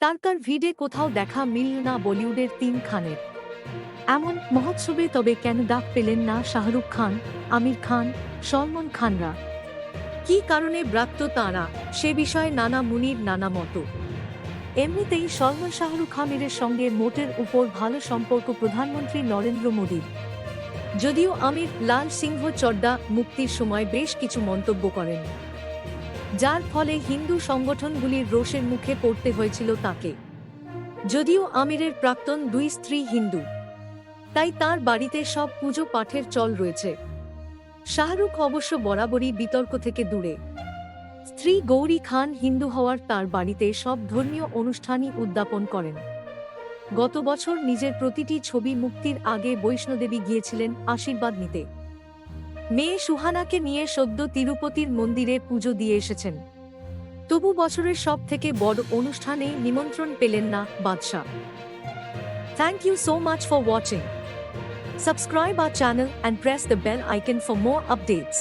তারকার ভিডে কোথাও দেখা মিলল না বলিউডের তিন খানের। এমন মহোৎসবে তবে কেন ডাক পেলেন না শাহরুখ খান, আমির খান, সলমন খানরা? কী কারণে ব্রাত্য তাঁরা? সে বিষয়ে নানা মুনির, নানা মতো। এমনিতেই সলমন শাহরুখ আমিরের সঙ্গে মোটের উপর ভালো সম্পর্ক প্রধানমন্ত্রী নরেন্দ্র মোদীর। যদিও আমির, লাল সিংহ চড্ডা মুক্তির সময় বেশ কিছু মন্তব্য করেন। যার ফলে হিন্দু সংগঠনগুলির রোষের মুখে পড়তে হয়েছিল তাকে। যদিও আমিরের প্রাক্তন দুই স্ত্রী হিন্দু, তাই তার বাড়িতে সব পুজো পাঠের চল রয়েছে। শাহরুখ অবশ্য বরাবরই বিতর্ক থেকে দূরে। স্ত্রী গৌরী খান হিন্দু হওয়ার তার বাড়িতে সব ধর্মীয় অনুষ্ঠানই উদ্যাপন করেন। গত বছর নিজের প্রতিটি ছবি মুক্তির আগে বৈষ্ণোদেবী গিয়েছিলেন আশীর্বাদ নিতে। মেয়ে সুহানাকে নিয়ে সদ্য তিরুপতির মন্দিরে পুজো দিয়ে এসেছেন। তবু বছরের সব থেকে বড় অনুষ্ঠানে নিমন্ত্রণ পেলেন না Badshah. Thank you so much for watching subscribe R channel and press the bell icon for more updates.